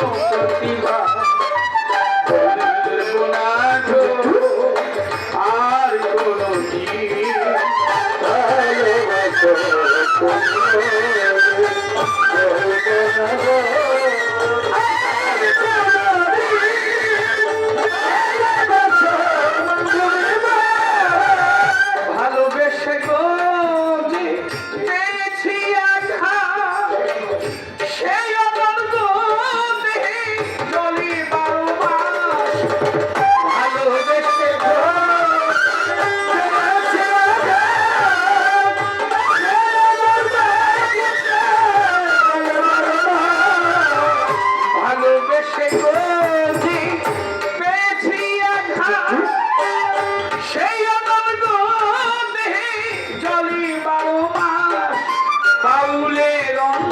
প্রতিভা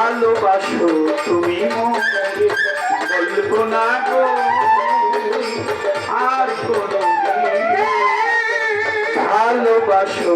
ভালোবাসো তুমি বলব না গো আর ভালোবাসো